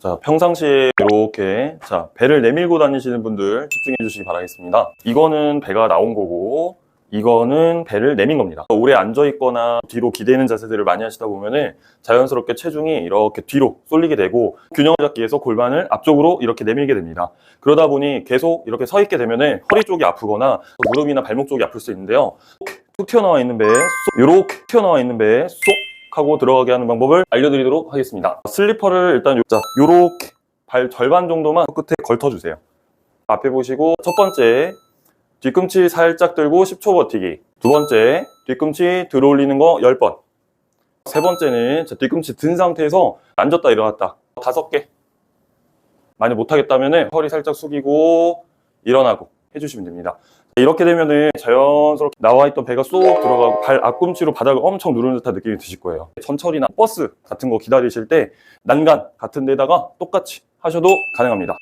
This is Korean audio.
자, 평상시에 이렇게 자, 배를 내밀고 다니시는 분들 집중해 주시기 바라겠습니다. 이거는 배가 나온 거고 이거는 배를 내민 겁니다. 오래 앉아 있거나 뒤로 기대는 자세들을 많이 하시다 보면은 자연스럽게 체중이 이렇게 뒤로 쏠리게 되고 균형을 잡기 위해서 골반을 앞쪽으로 이렇게 내밀게 됩니다. 그러다 보니 계속 이렇게 서 있게 되면은 허리 쪽이 아프거나 무릎이나 발목 쪽이 아플 수 있는데요. 툭 튀어나와 있는 배에 쏙 이렇게 튀어나와 있는 배에 쏙 하고 들어가게 하는 방법을 알려드리도록 하겠습니다. 슬리퍼를 일단 요, 자, 요렇게 발 절반 정도만 끝에 걸터주세요. 앞에 보시고 첫 번째 뒤꿈치 살짝 들고 10초 버티기 두 번째 뒤꿈치 들어 올리는 거 10번 세 번째는 자, 뒤꿈치 든 상태에서 앉았다 일어났다 다섯 개 많이 못하겠다면 허리 살짝 숙이고 일어나고 해주시면 됩니다. 이렇게 되면은 자연스럽게 나와 있던 배가 쏙 들어가고 발 앞꿈치로 바닥을 엄청 누르는 듯한 느낌이 드실 거예요. 전철이나 버스 같은 거 기다리실 때 난간 같은 데다가 똑같이 하셔도 가능합니다.